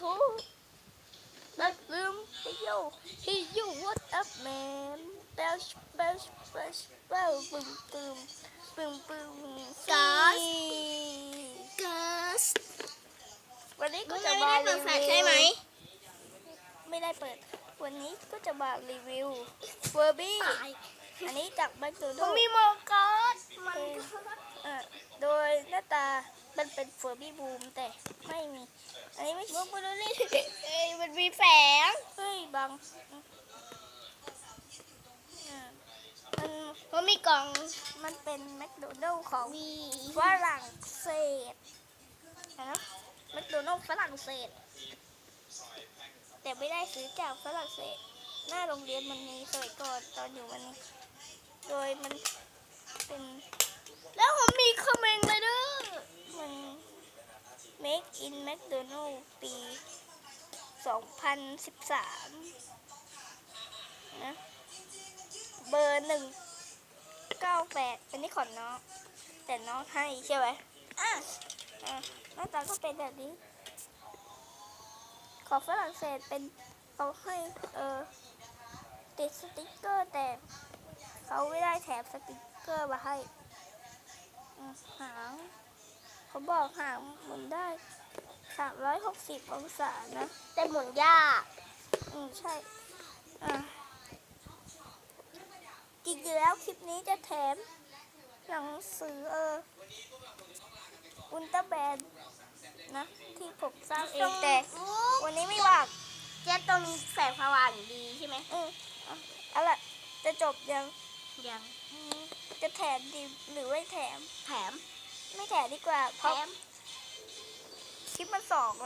ทูบักลืมเฮยโยเฮยโย what up man เบลชเบลชเบลชเบลปึ้มปึ้มปึ้มปึ้ม Gus เกิร์สวันนี้ก็ก็จะจะมามารีเปิดแฟลวิชวใช่ไหม ไม่ได้เปิด วันนี้ก็จะมารีวิวเฟอร์บี้ตายอันนี้จากแมคโดนัมันลมีด์โมกัสมัน เอ่อโดยหน้าตามัน เป็นเฟอร์บี้บูมแต่ไม่มี อันนี้ไม่โมใช่กุลลี่เอ้ยมันมีแฝงเฮ้ยบังอ่ามันมันมีกล่องมันเป็นแมคโดนัลด์ของมีฝรั่งเศสนะแมคโดนัลด์ฝรั่งเศส แต่ไม่ได้ซื้อจากฝรั่งเศส หน้าโรงเรียนมันมีสมัยก่อนตอนอยู่มันนี้โดยมันเป็น แล้วผมมีคอมเมนต์เลยเด้อ มัน Make in McDonald ปี 2013 นะ เบอร์หนึ่งเก้าแปดอันนี้ขอน้อง แต่น้องให้ใช่ไหมอะอะหน้าตาก็เป็นแบบนี้ ของฝรั่งเศสเป็นเขาให้เออติดสติกเกอร์แต่เขาไม่ได้แถมสติกเกอร์มาให้อืม เขาบอกหางหมุนได้360องศานะ แต่หมุนยาก อืมใช่อะจริงๆแล้วคลิปนี้จะแถมหนังสือเอออุลตร้าแบนนะ ที่ผมสร้างเองแต่วันนี้ไม่ว่างเจ๊ต้องมีแสงสว่างดีใช่ไหมอืมอะเอาล่ะจะจบยังยังอืมจะแถมดีหรือไม่แถมแถม ไม่แถมดีกว่าเพแถราะมคลิปมันสองแล้ว